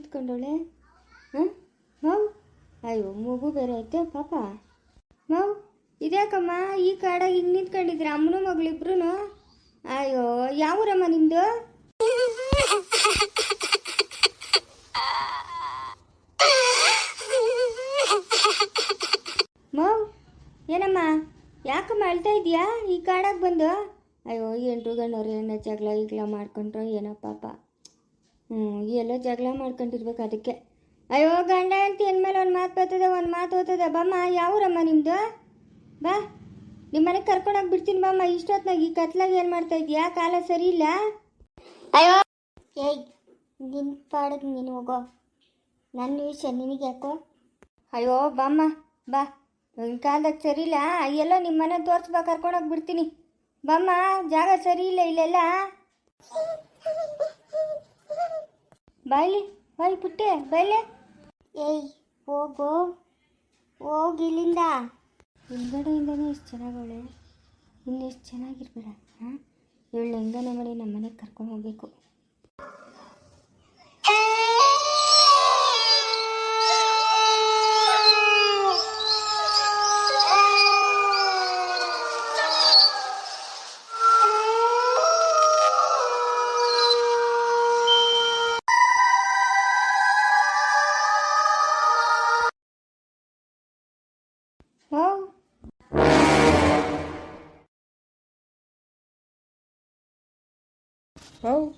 ನಿಂತ್ಕೊಂಡವಳೆ? ಹಾಂ ಮಾವು ಅಯ್ಯೋ, ಮಗು ಬೇರೆ ಐತೆ, ಪಾಪ. ಮಾವು ಇದ್ಯಾಕಮ್ಮ? ಈ ಕಾಡಾಗ ಹಿಂಗೆ ನಿಂತ್ಕೊಂಡಿದ್ರೆ ಅಮ್ಮನ ಮಗಳಿಬ್ರು ಅಯ್ಯೋ, ಯಾವೂರಮ್ಮ ನಿಂದು ಮಾವು ಏನಮ್ಮ? ಯಾಕಮ್ಮ ಅಳ್ತಾ ಇದೀಯಾ ಈ ಕಾಡಾಗ ಬಂದು? ಅಯ್ಯೋ ಎಂಟು ಗಣ್ಣವ್ರು ಏನೋ ಜಗಳ, ಈಗಲ ಮಾಡ್ಕೊಂಡ್ರು, ಏನೋ ಪಾಪ. ಎಲ್ಲೋ ಜಗಳ ಮಾಡ್ಕೊಂಡಿರ್ಬೇಕು ಅದಕ್ಕೆ. ಅಯ್ಯೋ, ಗಂಡ ಅಂತ ಮೇಲೆ ಒಂದು ಮಾತು ಬರ್ತದೆ, ಒಂದು ಮಾತು ಓದ್ತದೆ. ಬಮ್ಮ, ಯಾವೂರಮ್ಮ ನಿಮ್ಮದು ಬಾ ನಿಮ್ಮ ಮನೆಗೆ ಕರ್ಕೊಂಡೋಗಿ ಬಿಡ್ತೀನಿ ಬಮ್ಮ. ಇಷ್ಟೊತ್ನಾಗ ಈ ಕತ್ಲಾಗ ಏನು ಮಾಡ್ತಾ ಇದೀಯಾ? ಕಾಲ ಸರಿ ಇಲ್ಲ? ಅಯ್ಯೋ, ಏಯ್ ನಿನ್ನ ಪಾಡೋದು ನೀನು ಹೋಗೋ. ನನ್ನ ವಿಷಯ ನಿನಗೆ ಯಾಕೋ? ಅಯ್ಯೋ, ಬಾಮ್ಮ, ಬಾ. ಈ ಕಾಲದಾಗ ಸರಿ ಇಲ್ಲ? ಎಲ್ಲ ನಿಮ್ಮ ಮನೆ ತೋರಿಸ್ಬಾ ಕರ್ಕೊಂಡೋಗಿ ಬಿಡ್ತೀನಿ. ಬಾಮ್ಮ, ಜಾಗ ಸರಿ ಇಲ್ಲ ಇಲ್ಲೆಲ್ಲ? ಬಾಯ್ಲಿ ಬಾಯ್ ಪುಟ್ಟೆ ಬಾಯ್ಲೆ. ಏಯ್ ಹೋಗು. ಹೋಗಿ ಇಲ್ಲಿಂದ. ಹಿಂದ್ಗಡೆಯಿಂದನೇ ಎಷ್ಟು ಚೆನ್ನಾಗವಳೆ ಇನ್ನೆಷ್ಟು ಚೆನ್ನಾಗಿರ್ಬೇಡ ಹಾಂ? ಇವಳು ಹೆಂಗನೇ ಮಾಡಿ ನಮ್ಮ ಮನೆಗೆ ಕರ್ಕೊಂಡು ಹೋಗ್ಬೇಕು.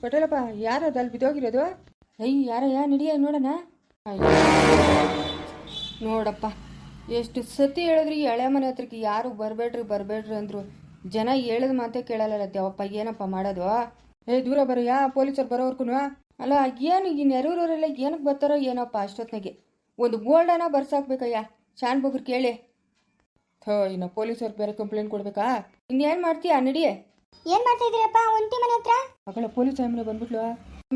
ಪಟೇಲಪ್ಪ, ಯಾರು ಅಲ್ಲಿ ಬಿದ್ದೋಗಿರೋದು? ಅಯ್ಯ ಯಾರಯ್ಯ ನಡಿಯ ನೋಡೋಣ. ನೋಡಪ್ಪ, ಎಷ್ಟು ಸತಿ ಹೇಳಿದ್ರಿ ಹಳೆ ಮನೆ ಹತ್ರಕ್ಕೆ ಯಾರು ಬರಬೇಡ್ರಿ ಬರಬೇಡ್ರಿ ಅಂದರು. ಜನ ಹೇಳಿದ ಮಾತೇ ಕೇಳಲ್ಲ ದೇವಪ್ಪ, ಏನಪ್ಪ ಮಾಡೋದು? ಏ, ದೂರ ಬರಯ್ಯ ಪೊಲೀಸರು ಬರೋವರ್ಗು ಅಲ್ಲ, ಏನು ಈ ನೆರೂರವರೆಲ್ಲ ಏನಕ್ಕೆ ಬರ್ತಾರೋ ಏನಪ್ಪ ಅಷ್ಟೊತ್ತಿನಾಗೆ ಒಂದು ಗೋಲ್ಡನ ಬರ್ಸಾಕ್ಬೇಕಯ್ಯ, ಶಾನ್ ಬಗ್ರು ಕೇಳಿ. ಥೋ, ಇನ್ನು ಪೊಲೀಸರು ಬೇರೆ ಕಂಪ್ಲೇಂಟ್ ಕೊಡ್ಬೇಕಾ? ಇನ್ನೇನು ಮಾಡ್ತೀಯ, ನಡಿ. ಏನು ಮಾಡ್ತಾ ಇದ್ದೀರಪ್ಪ? ಒಂಟಿ ಮನೆ ಹತ್ರ? ಮಗಳ ಪೊಲೀಸ್ ಆಮೇಲೆ ಬಂದ್ಬಿಟ್ಲು.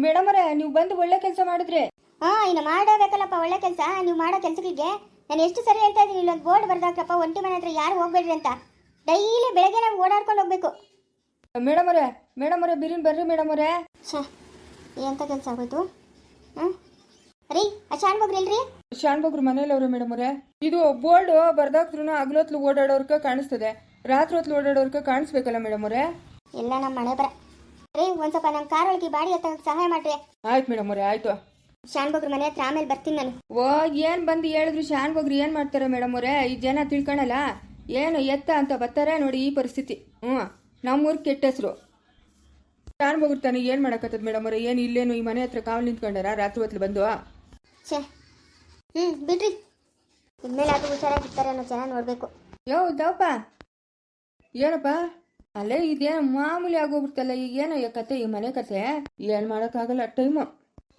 ಮೇಡಮ್ ಅವರೇ ನೀವು ಬಂದು ಒಳ್ಳೆ ಕೆಲಸ ಮಾಡಿದ್ರೆ. ಹಾ ಇನ್ನು ಮಾಡಬೇಕಲ್ಲಪ್ಪ ಒಳ್ಳೆ ಕೆಲಸ. ನೀವು ಮಾಡೋ ಕೆಲಸಗಳಿಗೆ ನಾನು ಎಷ್ಟು ಸರಿ ಹೇಳ್ತಾ ಇದ್ದೀನಿ ಇಲ್ಲೊಂದು ಬೋರ್ಡ್ ಬರ್ದಾಕ್ರಪ್ಪ ಒಂಟಿ ಮನೆ ಹತ್ರ ಯಾರು ಹೋಗ್ಬೇಡ್ರಿ ಅಂತ. ಡೈಲಿ ಬೆಳಗ್ಗೆ ನಾವು ಓಡಾಡ್ಕೊಂಡು ಹೋಗ್ಬೇಕು. ಮೇಡಮ್ ಅವರೇ ಮೇಡಮ್ ಅವರೇ ಬಿರಿನ್ ಬರ್ರಿ ಮೇಡಮ್ ಅವರೇ. ಛೇ ಎಂಥ ಕೆಲಸ ಆಗೋಯ್ತು? ಹ್ಞೂ ರೀ ಆ ಶಾನ್ ಬಗ್ರಿ ಇಲ್ರಿ ಶಾನ್ ಬಗ್ರು ಮನೇಲಿ ಅವ್ರೆ ಮೇಡಮ್ ಅವರೇ. ಇದು ಬೋರ್ಡ್ ಬರ್ದಾಕ್ದ್ರು ಹಗ್ಲೊತ್ಲು ಓಡಾಡೋರ್ಕ ಕಾಣಿಸ್ತದೆ. ರಾತ್ರಿ ಹೊತ್ಲು ಓಡಾಡೋರ್ಕ ಕಾಣಿಸ್ಬೇಕಲ್ಲ ಮೇಡಮ್ ಅವರೇ? ಎಲ್ಲ ನಮ್ಮ ಮನೆ ಬರ. ರೀ ಒಂದ್ ಸ್ವಲ್ಪ ನಮ್ಮ ಕಾರ್ ಒಳಗೆ ಬಾಡಿ ಎತ್ತ ಸಹಾಯ ಮಾಡ್ರಿ. ಆಯ್ತು ಮೇಡಮ್ ಅವರೇ ಆಯ್ತು. ಶಾನ್ ಮನೆ ಹತ್ರ ಆಮೇಲೆ ಬರ್ತೀನಿ ನಾನು. ಓ ಏನ್ ಬಂದು ಹೇಳಿದ್ರು ಶಾನ್ಭೋಗ್ರು ಏನ್ ಮಾಡ್ತಾರೆ ಮೇಡಮ್ ಅವರೇ? ಈ ಜನ ತಿಳ್ಕೊಳಲ್ಲ ಏನು ಎತ್ತ ಅಂತ ಬರ್ತಾರೆ ನೋಡಿ ಈ ಪರಿಸ್ಥಿತಿ. ಹ್ಞೂ ನಮ್ಮೂರ್ ಕೆಟ್ಟ ಹೆಸರು. ಶಾನ್ ಬಗ್ರು ತಾನೆ ಏನ್ ಮಾಡಕತ್ತದ ಮೇಡಮ್ ಅವರೇ? ಏನು ಇಲ್ಲೇನು ಈ ಮನೆ ಹತ್ರ ಕಾವಲು ನಿಂತ್ಕೊಂಡಾರ ರಾತ್ರಿ ಹೊತ್ಲು ಬಂದು? ಛೇ ಹ್ಞೂ ಬಿಡ್ರಿ. ಇನ್ಮೇಲೆ ಅದು ಹುಷಾರಾಗಿರ್ತಾರೆ ಅನ್ನೋ ಜನ ನೋಡಬೇಕು. ಯೋ ದವಪ್ಪ ಏನಪ್ಪ? ಅಲ್ಲೇ ಇದೇನು ಮಾಮೂಲಿ ಆಗೋಗ್ಬಿಡ್ತಲ್ಲ, ಈಗ ಏನೋ ಈ ಕತೆ, ಈ ಮನೆ ಕತೆ? ಏನು ಮಾಡೋಕ್ಕಾಗಲ್ಲ, ಟೈಮು.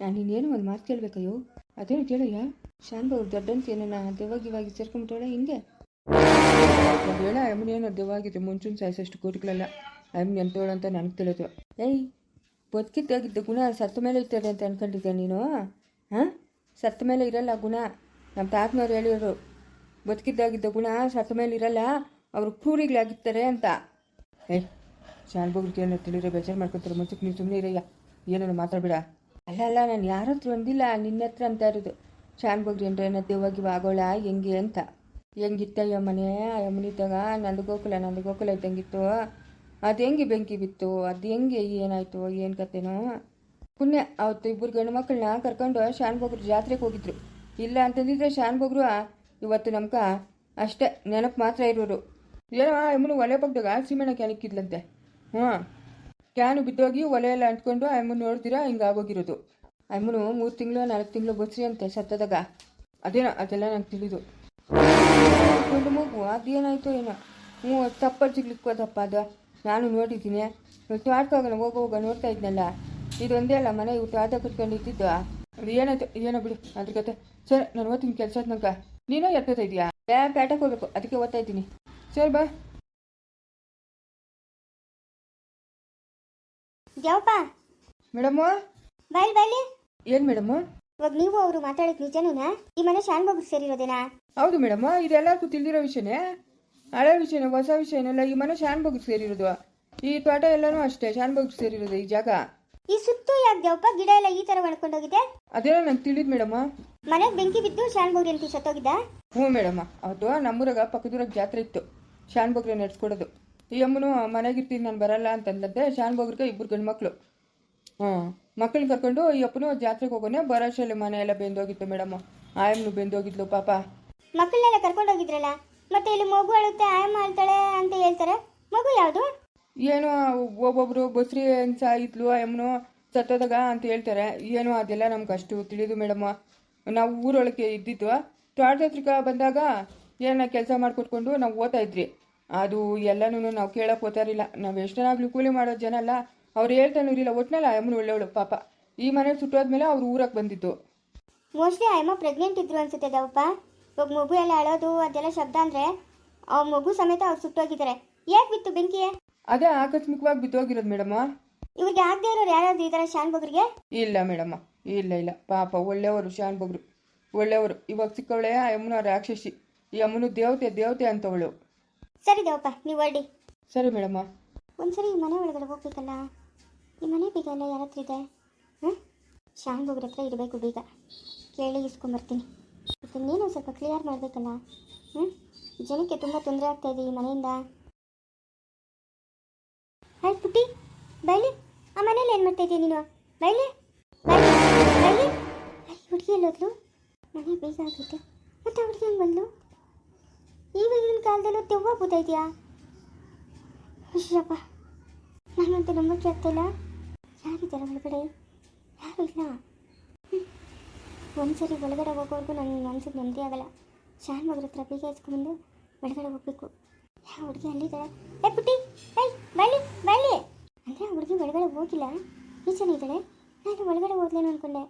ನಾನು ಇನ್ನೇನು ಒಂದು ಮಾತು ಕೇಳ್ಬೇಕಯ್ಯೋ? ಅದೇನು ಕೇಳಯ್ಯ? ಶಾನ್ಬ ಅವ್ರು ದೊಡ್ಡಂತ ಏನನ್ನ ದೆವ್ವಾಗಿವಾಗಿ ಸೇರ್ಕೊಂಬಿಟ್ಟವಳೆ ಹಿಂಗೆ. ಹೇಳ ಅಮ್ಮನ ಏನೋ ದೆವ್ವಾಗಿದೆ ಮುಂಚೂನ್ ಸಾಯಿಸಷ್ಟು ಕೋಟಿಗಳಲ್ಲ. ಅಮ್ಮ ಎಂತವಳು ಅಂತ ನನಗೆ ತಿಳಿದು. ಏಯ್, ಬದುಕಿದ್ದಾಗಿದ್ದ ಗುಣ ಸತ್ತ ಮೇಲೆ ಇರ್ತದೆ ಅಂತ ಅನ್ಕೊಂಡಿದ್ದೆ ನೀನು? ಹಾಂ? ಸತ್ತ ಮೇಲೆ ಇರಲ್ಲ ಗುಣ. ನಮ್ಮ ತಾತನವ್ರು ಹೇಳಿರೋರು ಬದುಕಿದ್ದಾಗಿದ್ದ ಗುಣ ಸತ್ತ ಮೇಲೆ ಇರಲ್ಲ. ಅವರು ಕ್ರೂರಿಗಳಾಗಿರ್ತಾರೆ ಅಂತ. ಏಯ್ ಶಾನುಭೋಗಿ ಏನೋ ತಿಳಿದ್ರೆ ಬೇಜಾರು ಮಾಡ್ಕೊತಾರೆ. ಮುಂಚೆಗೆ ನೀವು ಸುಮ್ಮನೆ ಇರಯ್ಯ. ಏನೋ ಮಾತಾಡಬೇಡ. ಅಲ್ಲ ಅಲ್ಲ, ನಾನು ಯಾರ ಹತ್ರ ಒಂದಿಲ್ಲ ನಿನ್ನ ಹತ್ರ ಅಂತ ಇರೋದು. ಶಾನುಭೋಗಿ ಅಂದ್ರೆ ಏನೋ ದೇವಾಗಿ ಆಗೋಳ ಹೆಂಗೆ ಅಂತ. ಹೆಂಗಿತ್ತಯ್ಯ ಮನೆ ಆ ಮನಿದ್ದಾಗ ನಂದು ಗೋಕುಲ ನಂದು ಗೋಕುಲ ಇದ್ದಂಗಿತ್ತು. ಅದು ಹೆಂಗೆ ಬೆಂಕಿ ಬಿತ್ತು? ಅದು ಹೆಂಗೆ ಏನಾಯ್ತು? ಏನು ಕತೆನೋ? ಪುಣ್ಯ. ಅವತ್ತು ಇಬ್ಬರು ಗಂಡು ಮಕ್ಕಳನ್ನ ಕರ್ಕೊಂಡು ಶಾನ್ಬೋಗ್ರು ಜಾತ್ರೆಗೆ ಹೋಗಿದ್ರು. ಇಲ್ಲ ಅಂತಂದಿದ್ರೆ ಶಾನ್ಬೋಗ್ರು ಇವತ್ತು ನಮ್ಕ ಅಷ್ಟೇ ನೆನಪು ಮಾತ್ರ ಇರೋರು. ಏನೋ ಅಮ್ಮನು ಒಲೆ ಪಕ್ಕದಾಗ ಸೀಮೆಣ್ಣ ಕ್ಯಾನ್ ಇಕ್ಕಿದ್ಲಂತೆ. ಹ್ಞೂ. ಕ್ಯಾನು ಬಿದ್ದೋಗಿ ಒಲೆ ಎಲ್ಲ ಅಂಟ್ಕೊಂಡು ಅಮ್ಮನ ನೋಡ್ತೀರಾ ಹಿಂಗೆ ಆಗೋಗಿರೋದು ಅಮ್ಮನು ಮೂರು ತಿಂಗಳು, ನಾಲ್ಕು ತಿಂಗಳು ಬಸ್ರಿ ಅಂತೆ ಸತ್ತದಾಗ. ಅದೇನೋ, ಅದೆಲ್ಲ ನಂಗೆ ತಿಳಿದು. ಗಂಡು ಮಗು, ಅದೇನಾಯ್ತು ಏನೋ. ಹ್ಞೂ ತಪ್ಪಲ್ಲಿ ಸಿಗ್ಲಿಕ್ಕೋದಪ್ಪ ಅದು. ನಾನು ನೋಡಿದ್ದೀನಿ. ತೋಟಕ್ಕೋಗೋಣ ಹೋಗೋ ಹೋಗೋ, ನೋಡ್ತಾ ಇದ್ನಲ್ಲ. ಇದೊಂದೇ ಅಲ್ಲ ಮನೆ ಊಟ ಆಟ ಕುತ್ಕೊಂಡಿದ್ದು ಇದ್ದಿದ್ದು ಅದು ಏನಾಯ್ತು ಏನೋ ಬಿಡು ಅದ್ರ ಕತೆ. ಸರ್ ನಾನು ಓದ್ತೀನಿ ಕೆಲಸ ನಂಗೆ ನೀನು ಎತ್ತೋತಾ ಇದೆಯಾ ಯಾ ಪೇಟಕ್ಕೆ ಹೋಗ್ಬೇಕು ಅದಕ್ಕೆ ಓದ್ತಾ ಇದ್ದೀನಿ. ಸರ್ ಬಾ. ಯಾವಪ್ಪ? ಮೇಡಮು ಬಾಯ್ ಬಾಯ್ಲಿ ಏನು ಮೇಡಮು ಇವಾಗ ನೀವು ಅವರು ಮಾತಾಡಿದ ನಿಜನೂನ? ಈ ಮನೆ ಶಾನ್ ಬಾಬು ಸೇರಿರೋದೇನಾ? ಹೌದು ಮೇಡಮ್ ಇದೆಲ್ಲರಿಗೂ ತಿಳಿದಿರೋ ವಿಷಯನೇ. ಹಳೆ ವಿಷಯನೇ ಹೊಸ ವಿಷಯನೆಲ್ಲ ಈ ಮನೆ ಶಾನ್ಭೋಗ್ ಸೇರಿರೋದು. ಈ ತೋಟ ಎಲ್ಲನೂ ಅಷ್ಟೇ ಶಾನ್ಭೋಗ್ ಸೇರಿರೋದು ಈ ಜಾಗ. ಈ ಸುತ್ತು ಯಾಕೆ ದೇವಪ್ಪ ಗಿಡ ಎಲ್ಲ ಈ ತರ ಒಣಕೊಂಡೋಗಿದೆ ಅದೇನೋ ನಂಗೆ ತಿಳಿದ್ ಮೇಡಮ್. ಮನೆಗೆ ಬೆಂಕಿ ಬಿದ್ದು ಶಾನ್ಭೋಗ್ರಿ ಅಂತ ಸತ್ತೋಗಿದ್ದ? ಹ್ಞೂ ಮೇಡಮ್. ಅವತ್ತು ನಮ್ಮೂರಾಗ ಪಕ್ಕದೂರಾಗ ಜಾತ್ರೆ ಇತ್ತು. ಶಾನ್ ಬೊಗ್ರೆ ನಡ್ಸ್ಕೊಡೋದು. ಈ ಅಮ್ಮನು ಮನೆಗಿರ್ತೀನಿ ನಾನು ಬರಲ್ಲ ಅಂತಂದಂತೆ ಶಾನ್ ಬೊಗ್ರಿಗೆ ಇಬ್ಬರು ಗಂಡು ಮಕ್ಕಳು ಹ್ಞೂ. ಮಕ್ಕಳನ್ನ ಕರ್ಕೊಂಡು ಈ ಅಪ್ಪನು ಜಾತ್ರೆಗೆ ಹೋಗೋನೆ ಬರೋಷಲ್ಲಿ ಮನೆ ಎಲ್ಲ ಬೆಂದೋಗಿತ್ತು ಮೇಡಮ್. ಆಯಮ್ಮನು ಬೆಂದೋಗಿದ್ಲು ಪಾಪ. ಮಕ್ಕಳನ್ನೆಲ್ಲ ಕರ್ಕೊಂಡೋಗಿದ್ರಲ್ಲ ಮತ್ತೆ ಇಲ್ಲಿ ಮಗು ಅಳುತ್ತೆ ಆಯಮ್ಮ ಅಳ್ತಾಳೆ ಅಂತ ಹೇಳ್ತಾರೆ. ಮಗು ಯಾವುದು? ಏನೋ ಒಬ್ಬೊಬ್ರು ಬಸ್ರಿ ಹೆಂಗ್ಸ ಇದ್ಲು, ಅಮ್ಮನು, ಸತ್ತೋದಾಗ ಅಂತ ಹೇಳ್ತಾರೆ. ಏನೋ ಅದೆಲ್ಲ ನಮ್ಗೆ ಅಷ್ಟು ತಿಳಿದು ಮೇಡಮ್ಮ ನಾವು ಊರೊಳಗೆ ಇದ್ದಿದ್ದು ತೋಟದ ಬಂದಾಗ ಏನ ಕೆಲಸ ಮಾಡಿಕೊಟ್ಕೊಂಡು ನಾವು ಓದ್ತಾ ಇದ್ರಿ. ಅದು ಎಲ್ಲನೂ ನಾವು ಕೇಳಕ್ಕೆ ಓದ್ತಾರಿಲ್ಲ ನಾವು ಎಷ್ಟನಾಗ್ಲಿ ಕೂಲಿ ಮಾಡೋ ಜನ ಅಲ್ಲ. ಅವ್ರು ಹೇಳ್ತಾನೂ ಇರಲಿಲ್ಲ, ಒಟ್ನಲ್ಲ ಅಮ್ಮನ ಒಳ್ಳೆಯವಳು ಪಾಪ. ಈ ಮನೆ ಸುಟ್ಟೋದ್ಮೇಲೆ ಅವ್ರು ಊರಕ್ಕೆ ಬಂದಿದ್ದು. ಮೋಸ್ಟ್ಲಿ ಅಮ್ಮ ಪ್ರೆಗ್ನೆಂಟ್ ಇದ್ರು ಅನ್ಸುತ್ತೆ ದೇವಪ್ಪ ಇವಾಗ ಮಗು ಎಲ್ಲ ಅಳೋದು, ಅದೆಲ್ಲ ಶಬ್ದ ಅಂದ್ರೆ, ಆ ಮಗು ಸಮೇತ ಅವ್ರು ಸುಟ್ಟೋಗಿದ್ದಾರೆ. ಯಾಕೆ ಬಿತ್ತು ಬೆಂಕಿ ಅದೇ ಆಕಸ್ಮಿಕವಾಗಿ ಬಿದ್ದೋಗಿರೋದು ಮೇಡಮ್ಮ ಇವ್ರಿಗೆ ಆಗದೆ ಇರೋರು ಯಾರಾದ್ರು ಈ ಥರ ಶಾನ್ಭೋಗ್ರಿಗೆ ಇಲ್ಲ ಮೇಡಮ್ಮ ಇಲ್ಲ ಇಲ್ಲ. ಪಾಪ ಒಳ್ಳೆಯವರು ಶಾನ್ ಬಗ್ರು. ಒಳ್ಳೆಯವರು. ಇವಾಗ ಸಿಕ್ಕವಳೆ ಆ ಯಮುನ ರಾಕ್ಷಸಿ. ಈ ಯಮುನು ದೇವತೆ ದೇವತೆ ಅಂತವಳು. ಸರಿ ದೇವಪ್ಪ ನೀವು ಹೊರಡಿ. ಸರಿ ಮೇಡಮ್ಮ ಒಂದ್ಸರಿ ಈ ಮನೆ ಒಳಗಡೆ ಹೋಗ್ಬೇಕಲ್ಲ? ಈ ಮನೆ ಬೀಗ ಎಲ್ಲ ಯಾರ ಹತ್ರ ಇದೆ? ಹ್ಞೂ ಶಾನ್ ಬಗ್ರ ಹತ್ರ ಇರಬೇಕು ಬೀಗ. ಕೇಳಿ ಇಸ್ಕೊಂಬರ್ತೀನಿ. ಮತ್ತು ನೀನು ಸ್ವಲ್ಪ ಕ್ಲಿಯರ್ ಮಾಡಬೇಕಲ್ಲ? ಹ್ಞೂ ಜನಕ್ಕೆ ತುಂಬ ತೊಂದರೆ ಆಗ್ತಾಯಿದೆ ಇದೆ ಈ ಮನೆಯಿಂದ. ಪುಟ್ಟಿ, ಬೈಲಿ, ಆ ಮನೇಲಿ ಏನು ಮಾಡ್ತಾ ಇದೀಯ ನೀನು? ಬೈಲಿ ಬೈಲಿ ಬೈಲಿ. ಹುಡುಗಿ ಎಲ್ಲೋದ್ಲು? ನನಗೆ ಬೇಗ ಆಗುತ್ತೆ. ಮತ್ತೆ ಹುಡುಗಿ ಹೆಂಗೆ ಬಂದ್ಲು? ಈವಾಗಿನ ಕಾಲದಲ್ಲೂ ದೆವ್ವ ಬೂತಾ ಇದೆಯಾ ಅಯ್ಯಪ್ಪ ನಾನಂತೂ ನಂಬಕ್ಕೆ ಆಗ್ತಾಯಿಲ್ಲ ಯಾರಿದ್ದಾರೆ ಒಳಗಡೆ? ಯಾರು ಇಲ್ಲ. ಒಂದ್ಸರಿ ಒಳಗಡೆ ಹೋಗೋವರೆಗೂ ನನ್ನ ಮನ್ಸಿಗೆ ನೆಮ್ಮದಿ ಆಗಲ್ಲ. ಶಾನ್ ಮಗ್ರ ಹತ್ರ ಬೀಗ ಬಂದು ಒಳಗಡೆ ಹೋಗಬೇಕು. ಯಾವ ಹುಡುಗಿ ಅಲ್ಲಿದ್ದಾಳೆ? ಏ ಪುಟ್ಟಿ ಏಯ್ ಬಳ್ಳಿ ಬಳ್ಳಿ ಅಂದರೆ ಆ ಹುಡುಗಿ ಒಳಗಡೆ ಹೋಗಿಲ್ಲ? ಈ ಇದ್ದಾಳೆ? ನಾನು ಒಳಗಡೆ ಹೋದ್ಲೇನು ಅನ್ಕೊಂಡೆ.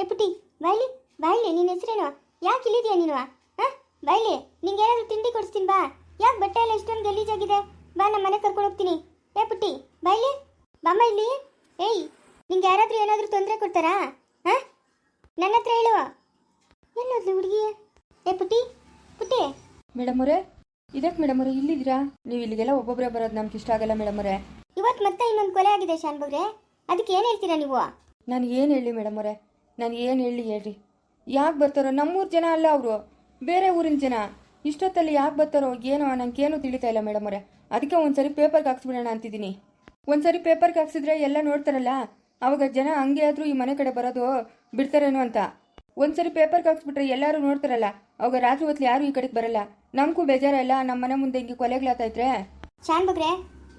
ಏ ಪುಟ್ಟಿ, ಬಾಯ್ಲಿ ಬಾಯ್ಲಿ ನಿನ್ನ ಹೆಸರೇನು? ಯಾಕೆ ಇಲ್ಲಿದೆಯಾ ನೀನು? ಹಾಂ? ಬಾಯ್ಲಿ, ನಿಂಗೆ ಏನಾದರೂ ತಿಂಡಿ ಕೊಡಿಸ್ತೀನಿ ಬಾ. ಯಾಕೆ ಬಟ್ಟೆ ಎಲ್ಲ ಇಷ್ಟೊಂದು ಗಲೀಜಾಗಿದೆ? ಬಾ ನಮ್ಮ ಮನೆ ಕರ್ಕೊಂಡು ಹೋಗ್ತೀನಿ. ಏ ಪುಟ್ಟಿ, ಬಾಯ್ಲಿ, ಬಾಮ್ಮ ಇಲ್ಲಿ? ಏಯ್, ನಿಂಗೆ ಯಾರಾದರೂ ಏನಾದರೂ ತೊಂದರೆ ಕೊಡ್ತಾರಾ? ಹಾಂ? ನನ್ನ ಹತ್ರ ಹೇಳು. ಎಲ್ಲೋದ್ಲು ಹುಡುಗಿ? ಏ ಪುಟ್ಟಿ ಪುಟ್ಟಿ. ಮೇಡಮ್ ಅವರೇ ಇದಕ್ಕೆ ಮೇಡಮ್ ಅವರೇ ಇಲ್ಲಿದ್ದೀರಾ? ನೀವು ಇಲ್ಲಿಗೆಲ್ಲ ಒಬ್ಬೊಬ್ಬರೇ ಬರೋದು ನಮ್ಗೆ ಇಷ್ಟ ಆಗಲ್ಲ ಮೇಡಮ್ ಅವರೇ ಇವತ್ತು ಮತ್ತೆ ಇನ್ನೊಂದು ಕೊಲೆ ಆಗಿದೆ ಶಾನ್ಭಗ್ರೆ ಅದಕ್ಕೆ ಏನು ಹೇಳ್ತೀರಾ ನೀವು? ನಾನು ಏನು ಹೇಳಿ ಮೇಡಮ್ ಅವರೇ? ನಾನು ಏನು ಹೇಳಿ ಹೇಳ್ರಿ? ಯಾಕೆ ಬರ್ತಾರೋ? ನಮ್ಮೂರು ಜನ ಅಲ್ಲ ಅವರು. ಬೇರೆ ಊರಿನ ಜನ. ಇಷ್ಟೊತ್ತಲ್ಲಿ ಯಾಕೆ ಬರ್ತಾರೋ? ಏನೋ ನನಗೇನು ತಿಳಿತಾ ಇಲ್ಲ ಮೇಡಮ್ ಅವರೇ. ಅದಕ್ಕೆ ಒಂದ್ಸರಿ ಪೇಪರ್ಗೆ ಹಾಕ್ಸ್ಬಿಡೋಣ ಅಂತಿದ್ದೀನಿ. ಒಂದ್ಸರಿ ಪೇಪರ್ಗೆ ಹಾಕ್ಸಿದ್ರೆ ಎಲ್ಲ ನೋಡ್ತಾರಲ್ಲ? ಅವಾಗ ಜನ ಹಂಗೆ ಆದರೂ ಈ ಮನೆ ಕಡೆ ಬರೋದು ಬಿಡ್ತಾರೇನೋ ಅಂತ. ಒಂದ್ಸರಿ ಪೇಪರ್ಗೆ ಹಾಕ್ಸ್ಬಿಟ್ರೆ ಎಲ್ಲರೂ ನೋಡ್ತಾರಲ್ಲ? ಅವಾಗ ರಾತ್ರಿ ಹೊತ್ತು ಯಾರು ಈ ಕಡೆಗೆ ಬರಲ್ಲ? ನಮಗೂ ಬೇಜಾರಲ್ಲ ನಮ್ಮ ಮನೆ ಮುಂದೆ ಹಿಂಗೆ ಕೊಲೆಗಳಾತೈತ್ರೆ ಶಾನ್ ಬಗ್ರೆ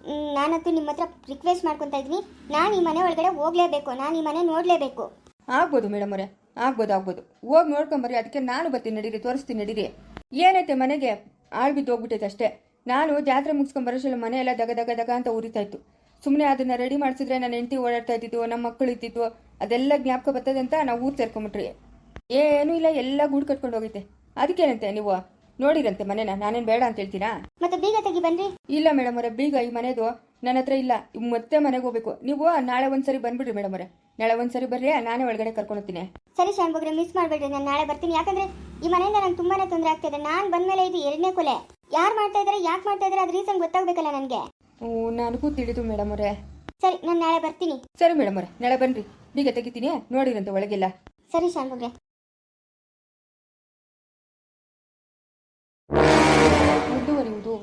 ನಾನಂತೂ ನಿಮ್ಮ ಹತ್ರ ರಿಕ್ವೆಸ್ಟ್ ಮಾಡ್ಕೊತಾ ಇದ್ದೀನಿ. ನಾನು ಈ ಮನೆ ಒಳಗಡೆ ಹೋಗ್ಲೇಬೇಕು. ನಾನು ಈ ಮನೆ ನೋಡಲೇಬೇಕು. ಆಗ್ಬೋದು ಮೇಡಮ್ ಅವರೇ. ಆಗ್ಬೋದು ಆಗ್ಬೋದು. ಹೋಗಿ ನೋಡ್ಕೊಂಬರ್ರಿ. ಅದಕ್ಕೆ ನಾನು ಬರ್ತೀನಿ ನಡೀರಿ, ತೋರಿಸ್ತೀನಿ ನಡೀರಿ. ಏನೈತೆ ಮನೆಗೆ? ಆಳ್ ಬಿದ್ದು ಹೋಗ್ಬಿಟ್ಟೈತೆ ಅಷ್ಟೇ. ನಾನು ಜಾತ್ರೆ ಮುಗಿಸ್ಕೊಂಡ್ ಬರೋಷ್ಟರಲ್ಲಿ ಮನೆ ಎಲ್ಲ ದಗ ದಗ ದಗ ಅಂತ ಉರಿತಾ ಇತ್ತು. ಸುಮ್ಮನೆ ಅದನ್ನ ರೆಡಿ ಮಾಡಿಸಿದ್ರೆ ನನ್ನ ಹೆಂಡತಿ ಓಡಾಡ್ತಾ ಇದ್ದಿದ್ದು, ನಮ್ಮ ಮಕ್ಕಳು ಇದ್ದಿದ್ದು, ಅದೆಲ್ಲ ಜ್ಞಾಪಕ ಬರ್ತದೆ ಅಂತ ನಾವು ಊರು ಸೇರ್ಕೊಂಬಿಟ್ರಿ. ಏನೂ ಇಲ್ಲ, ಎಲ್ಲ ಗೂಡು ಕಟ್ಕೊಂಡು ಹೋಗೈತೆ. ಅದಕ್ಕೇನಂತೆ ನೀವು? ನೋಡಿರಂತೆ ಮನೆನ ನಾನೇನು ಬೇಡ ಅಂತ ಹೇಳ್ತೀರಾ? ಮತ್ತೆ ಬೀಗ ತೆಗಿ ಬನ್ರಿ. ಇಲ್ಲ ಮೇಡಮ್ ಅವರೇ ಬೀಗ ಈ ಮನೆದು ನನ್ನ ಹತ್ರ ಇಲ್ಲ. ಇವ್ ಮತ್ತೆ ಮನೆಗೆ ಹೋಗ್ಬೇಕು. ನೀವು ನಾಳೆ ಒಂದ್ಸರಿ ಬಂದ್ಬಿಡ್ರಿ ಮೇಡಮ್ ಅವರೇ. ನಾಳೆ ಒಂದ್ಸರಿ ಬರ್ರಿ ನಾನೇ ಒಳಗಡೆ ಕರ್ಕೊಂಡು ಹೋಗ್ತೀನಿ. ಸರಿ ಶಾನ್ ಬಗ್ರೆ ಮಿಸ್ ಮಾಡಬೇಡ್ರಿ ನಾನು ನಾಳೆ ಬರ್ತೀನಿ. ಯಾಕಂದ್ರೆ ಈ ಮನೆಯಿಂದ ನಂಗೆ ತುಂಬಾನೇ ತೊಂದರೆ ಆಗ್ತಾ ಇದೆ. ನಾನು ಬಂದ್ಮೇಲೆ ಇದು ಎರಡನೇ ಕೊಲೆ. ಯಾರು ಮಾಡ್ತಾ ಇದ್ದಾರೆ ಯಾಕೆ ಮಾಡ್ತಾ ಇದ್ದಾರೆ ಅದು ರೀಸನ್ ಗೊತ್ತಾಗ್ಬೇಕಲ್ಲ ನನಗೆ. ಓ ನನಗೂ ತಿಳಿದು ಮೇಡಮ್ ಅವರೇ. ಸರಿ ನಾನು ನಾಳೆ ಬರ್ತೀನಿ. ಸರಿ ಮೇಡಮ್ ಅವರೇ ನಾಳೆ ಬನ್ರಿ. ಬೀಗ ತೆಗಿತೀನಿ ನೋಡಿರಂತೆ ಒಳಗೆಲ್ಲ. ಸರಿ ಶಾನ್ ಬಗ್ರೆ. 레이어링도